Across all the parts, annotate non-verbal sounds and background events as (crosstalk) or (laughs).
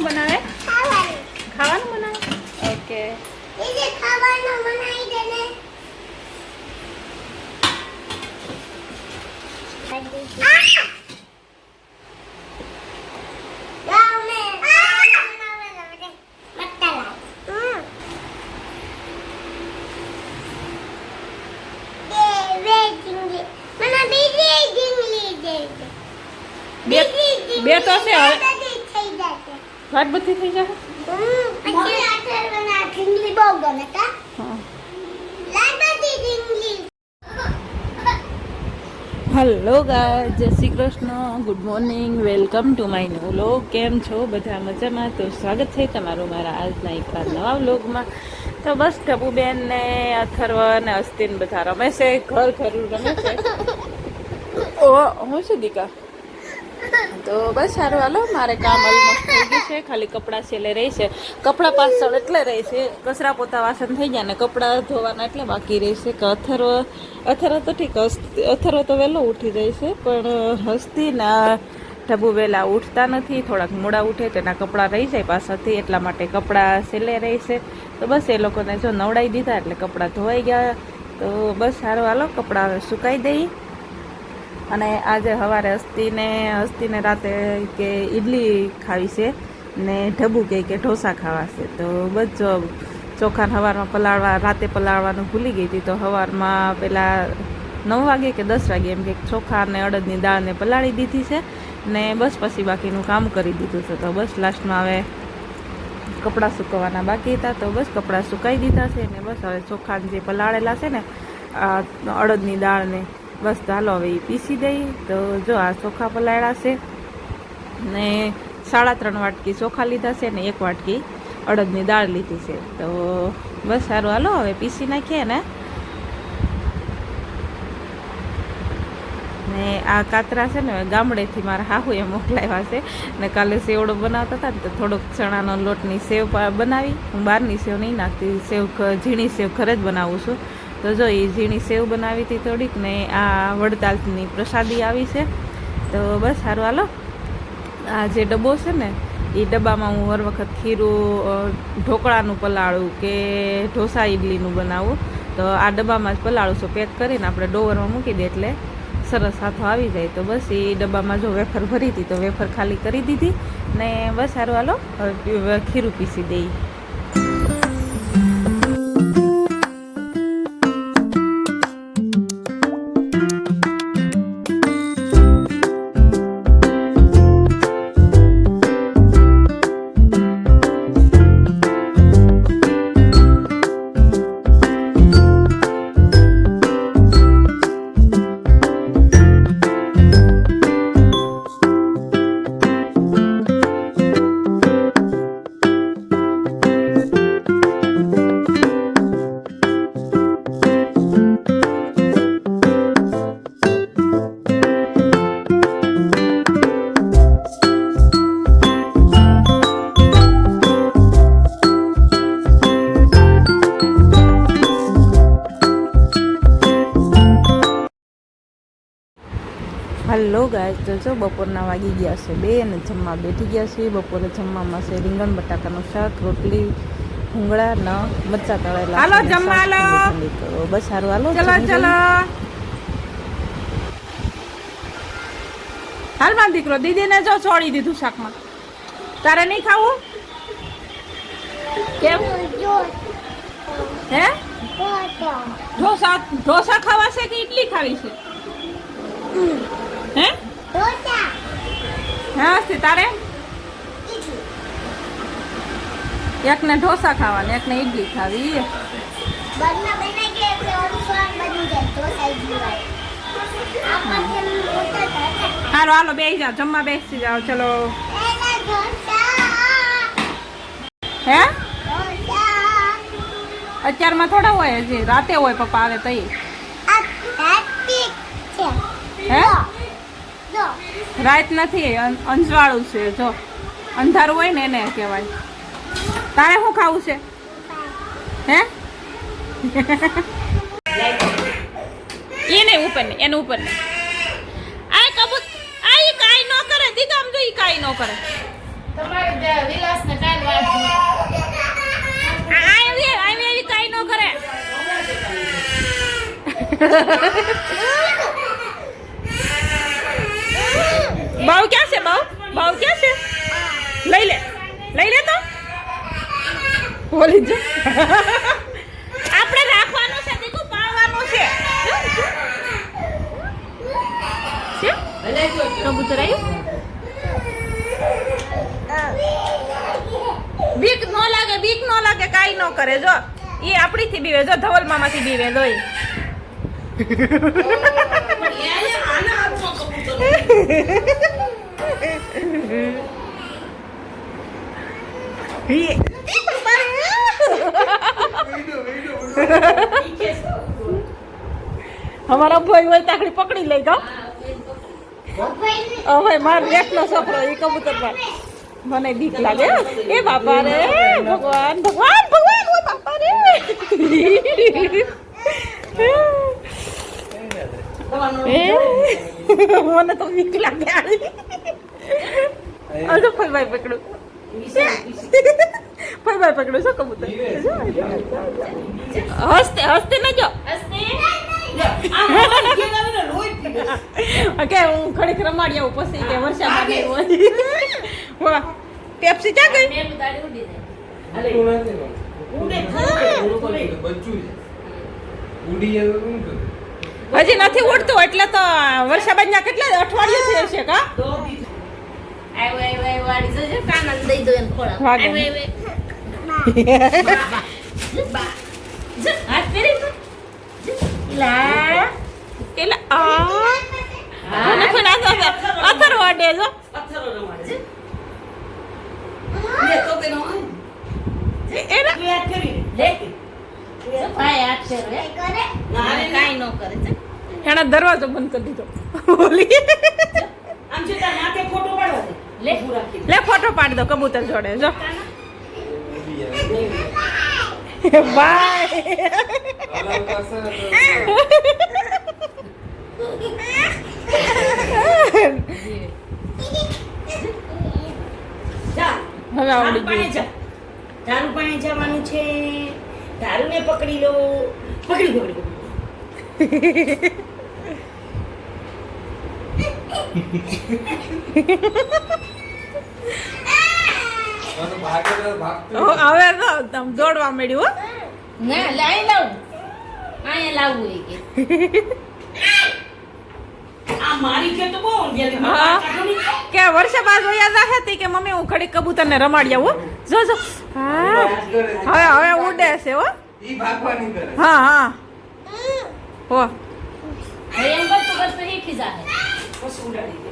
શું બનાવે ખાવાનું બનાવે ઓકે ખાવાનું બનાવી દે ને. બે તો છે હવે. વાત બધી થઈ જશે? હલો ગા Jai Shri Krishna. Good morning welcome to my new vlog કેમ છો? બધા મજામાં? તો સ્વાગત છે તમારું મારા આજના એક વાર નવા વ્લોગમાં તો બસ ટબુબેન ને અથર્વ ને અસ્તિન બધા રમે છે ઘર ઘરું રમે છે. (laughs) ઓ હું શું દીકા? તો બસ સારું, હાલો. મારે કામ ઓલમોસ્ટ થઈ ગયું છે. ખાલી કપડાં છેલ્લે રહી છે. કપડાં પાછળ એટલે રહી છે. કચરા પોતા વાસણ થઈ ગયા ને કપડાં ધોવાના એટલે બાકી રહેશે કે અથર્વ અથર્વ તો ઠીક અથર્વ તો વહેલો ઉઠી જાય છે, પણ હસ્તીના ઢબુ વહેલા ઉઠતા નથી. થોડાક મોડા ઉઠે તેના કપડાં રહી જાય પાછળથી, એટલા માટે કપડાં છેલ્લે રહી છે. તો બસ એ લોકોને જો નવડાવી દીધા એટલે કપડાં ધોવાઈ ગયા. તો બસ સારું, હાલો. કપડાં સુકાઈ દઈ. અને આજે સવારે હસ્તીને હસ્તીને રાતે કે ઈડલી ખાવી છે ને ઢબુ કહે કે ઢોસા ખાવા છે. તો બસ ચોખાને સવારમાં પલાળવા, રાતે પલાળવાનું ભૂલી ગઈ હતી, તો સવારમાં પેલા નવ વાગે કે દસ વાગે એમ કે ચોખા અને અડદની દાળને પલાળી દીધી છે ને બસ પછી બાકીનું કામ કરી દીધું છે. તો બસ લાસ્ટમાં હવે કપડાં સુકવવાના બાકી હતા, તો બસ કપડાં સુકાઈ દીધા છે ને બસ હવે ચોખાને જે પલાળેલા છે ને અડદની દાળને બસ ચાલો હવે એ પીસી દઈએ. તો જો આ ચોખા પલાળ્યા ને સાડા ત્રણ વાટકી ચોખા લીધા છે ને એક વાટકી અડદની દાળ લીધી છે. તો બસ સારું, હાલો હવે પીસી નાખીએ ને. ને આ કાતરા છે ને ગામડેથી મારા હાહુએ મોકલાવ્યા છે. ને કાલે સેવડો બનાવતા હતા ને તો થોડોક ચણાનો લોટની સેવ બનાવી. હું બહારની સેવ નહીં નાખતી, સેવ ઝીણી સેવ ઘરે જ બનાવું છું. તો જો એ ઝીણી સેવ બનાવી હતી થોડીક ને આ વડતાલની પ્રસાદી આવી છે. તો બસ સારું, હાલો. આ જે ડબ્બો છે ને, એ ડબ્બામાં હું હર વખત ખીરું ઢોકળાનું પલાળું કે ઢોસા ઇડલીનું બનાવું. તો આ ડબ્બામાં જ પલાળું છું. પેક કરીને આપણે ડોવરમાં મૂકી દે એટલે સરસ હાથો આવી જાય. તો બસ એ ડબ્બામાં જો વેફર ભરી હતી તો વેફર ખાલી કરી દીધી ને બસ સારું, હાલો. હવે ખીરું પીસી દઈ. ગાય તો જો બપોરના વાગી ગયા છે બે અને જમવા બેઠી ગયા છે બપોરે જમવામાં છે રીંગણ બટાકાનું શાક રોટલી ભૂંગળા ન મરચા તળેલા. હાલો, જમવા હાલો. બસ સારું હાલો ચલો ચલો. હાલમાં દીકરો દીદીને જો છોડી દીધું શાકમાં. તારે નહીં ખાવું? કેમ? હે? ઢોસા. ઢોસા ખાવા છે કે ઇડલી ખાવી છે? હા તારે? એકને ઢોસા ખાવાના એકને ઈડલી ખાવી હાલો હાલો બેસી જાઓ જમવા બેસી જાઓ ચલો. હે? અત્યારમાં થોડા હોય હજી રાતે હોય પપ્પા આવે તઈ. હે? રાત નથી અંજવાળું છે જો. અંધારું હોય ને એને કહેવાય. તારે શું ખાવું છે? હે? એ નહીં ઉપર ને એનું ઉપર નહીં. આ કબૂત આ ઈ કાંઈ ન કરે દીકરા આમ જો ઈ કાંઈ ન કરે. તમારે વિલાસ ને કાલ વાત આવી આવી કઈ ન કરે. (laughs) બાવ ક્યાં છે ભાવ ભાવ ક્યાં છે? લઈ લે. લઈ લે તો. બોલી જો. આપણે રાખવાનું છે દીકુ પાળવાનું છે. કબૂતર આવ્યું બીક ન લાગે બીક ન લાગે કાઈ ન કરે. જો એ આપણીથી બીવે. જો ધવલ મામાથી બીવે. જો ઈ. ઈ. (laughs) અમારા ભાઈ હોય તાકડી પકડી લઈ ગયો હવે માર એકનો છોકરો એ કબૂતર પર. મને બીક લાગે એ બાપા રે ભગવાન ભગવાન ભગવાન ઓ બાપા રે. મને તો બીક લાગે. હજુ ફઈભાઈ પકડું. ફઈભાઈ પકડું, શું કબૂતર હસતે હસતે ન જો. કે હું ખડીક રમાડી આવું પછી કે વર્ષામાં નહીં હોય પેપ્સી ચા ગઈ? છે? હજી નથી ઉડતું, એટલે તો વર્ષાબાઈના કેટલા અઠવાડિયે છે કા? દરવાજો બંધ કરી દીધો. બોલી. લે ફોટો પાડી દો કબૂતર જોડે જો. બાય હવે આવડી ગયું. તારું જવાનું છે. તારુને પકડી લો. પકડી પકડી પકડી (laughs) મને ભાગે તો ભાગતું હો, હવે તો આમ દોડવા મળ્યું હો. ના લાઈ લાવું. અહીંયા લાવવું એ કે. તો વર્ષે બાદ યાદ રાખે કે મમ્મી હું ખડી કબૂતરને રમાડી આવું જો જો. હા. હવે હવે ઉડે છે હો. ઈ ભાગવાની કરે હા હા. હો. શીખી જાય પછી ઉડાડી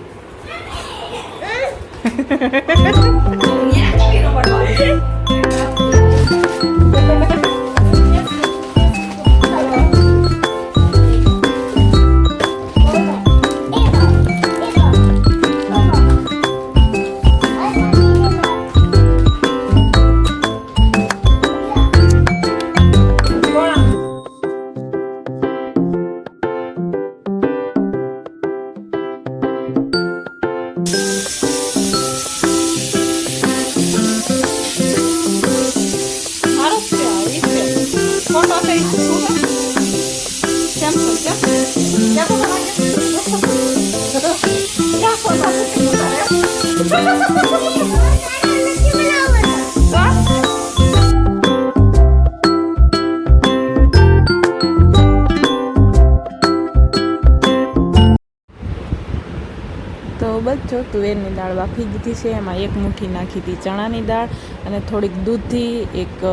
દે. ન્યા કેવી રમડવા? મારો જો તુવેરની દાળ બાફી દીધી છે. એમાં એક મુઠ્ઠી નાખી હતી ચણાની દાળ અને થોડીક દૂધથી એક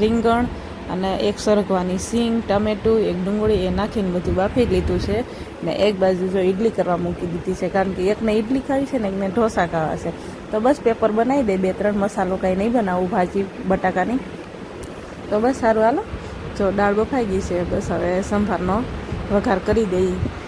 રીંગણ અને એક સરગવાની સિંગ, ટમેટું, એક ડુંગળી, એ નાખીને બધું બાફી લીધું છે. ને એક બાજુ જો ઇડલી કરવા મૂકી દીધી છે, કારણ કે એકને ઇડલી ખાવી છે ને એકને ઢોસા ખાવા છે. તો બસ પેપર બનાવી દે, બે ત્રણ મસાલો કાંઈ નહીં બનાવું, ભાજી, બટાકાની. તો બસ સારું, હાલો. જો દાળ બફાઈ ગઈ છે, બસ હવે સંભારનો વઘાર કરી દઈએ